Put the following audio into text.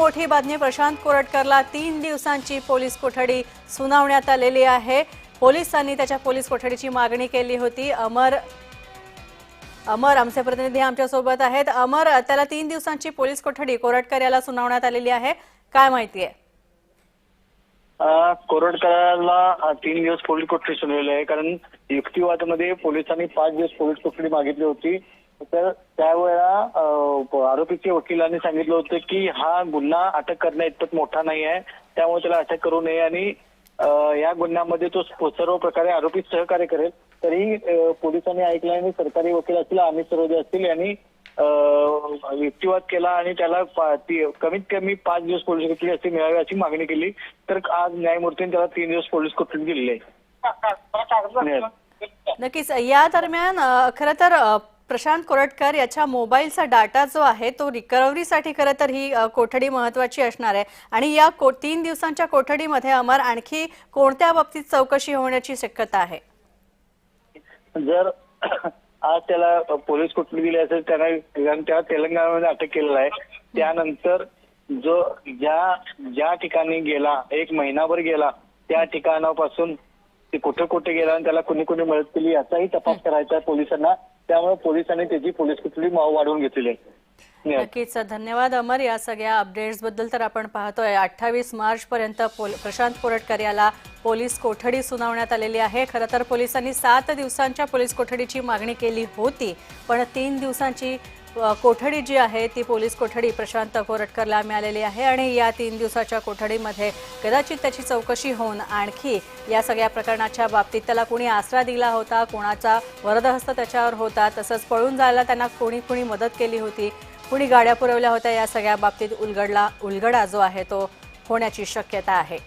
मोठी बातमी. प्रशांत कोरटकरला तीन दिवसांची पोलीस कोठडी सुनावण्यात आलेली आहे. पोलिसांनी त्याच्या पोलीस कोठडीची मागणी केली होती. अमर अमर आमचे प्रतिनिधी आमच्यासोबत आहेत. अमर त्याला तीन दिवसांची पोलीस कोठडी कोरटकर याला सुनावण्यात आलेली आहे. काय माहिती आहे? अ, कोरडकराला तीन दिवस पोलीस कोठडी सुनावली आहे. कारण युक्तिवादामध्ये पोलिसांनी पाच दिवस पोलीस कोठडी मागितली होती. तर त्यावेळेला आरोपीच्या वकिलांनी सांगितलं होतं की हा गुन्हा अटक करण्या इतपत मोठा नाही आहे त्यामुळे त्याला अटक करू नये आणि या गुन्ह्यामध्ये तो सर्व प्रकारे आरोपी सहकार्य करेल तरी पोलिसांनी ऐकलं आणि सरकारी वकील असतील अमित सरोदे असतील यांनी युक्तिवाद केला आणि त्याला कमीत कमी पाच दिवस पोलीस कोठडी अशी मिळावी अशी मागणी केली तर आज न्यायमूर्तीने त्याला तीन दिवस पोलीस कोठडी दिली आहे नक्कीच या दरम्यान खर खरं तर प्रशांत कोरटकर याच्या मोबाईलचा डाटा जो आहे तो रिकव्हरीसाठी खरं तर ही कोठडी महत्वाची असणार आहे. आणि या को तीन दिवसांच्या कोठडीमध्ये अमर आणखी कोणत्या बाबतीत चौकशी होण्याची शक्यता आहे? जर आज त्याला पोलीस कोठडी दिली असेल त्यांना त्या तेलंगणामध्ये अटक केलेला आहे. त्यानंतर जो ज्या ज्या ठिकाणी गेला एक महिनाभर गेला त्या ठिकाणापासून ते कुठे कुठे गेला आणि त्याला कुणी कुणी मदत केली याचाही तपास करायचा आहे पोलिसांना. त्यामुळे पोलिसांनी त्याची पोलीस कुठली माव वाढवून घेतलेली आहे. नक्कीच. धन्यवाद अमर. या सगळ्या अपडेट्सबद्दल तर आपण पाहतोय. अठ्ठावीस मार्च पर्यंत प्रशांत कोरटकर याला पोलीस कोठडी सुनावण्यात आलेली आहे. खरं तर पोलिसांनी सात दिवसांच्या पोलीस कोठडीची मागणी केली होती पण तीन दिवसांची कोठडी जी आहे ती पोलीस कोठडी प्रशांत कोरटकरला मिळालेली आहे आणि या तीन दिवसाच्या कोठडीमध्ये कदाचित त्याची चौकशी होऊन आणखी या सगळ्या प्रकरणाच्या बाबतीत त्याला कोणी आसरा दिला होता कोणाचा वरदहस्त त्याच्यावर होता तसंच पळून जायला त्यांना कोणी कोणी मदत केली होती कुणी गाड्या पुरवल्या होत्या या सगळ्या बाबतीत उलगडला उलगडा जो आहे तो होण्याची शक्यता आहे.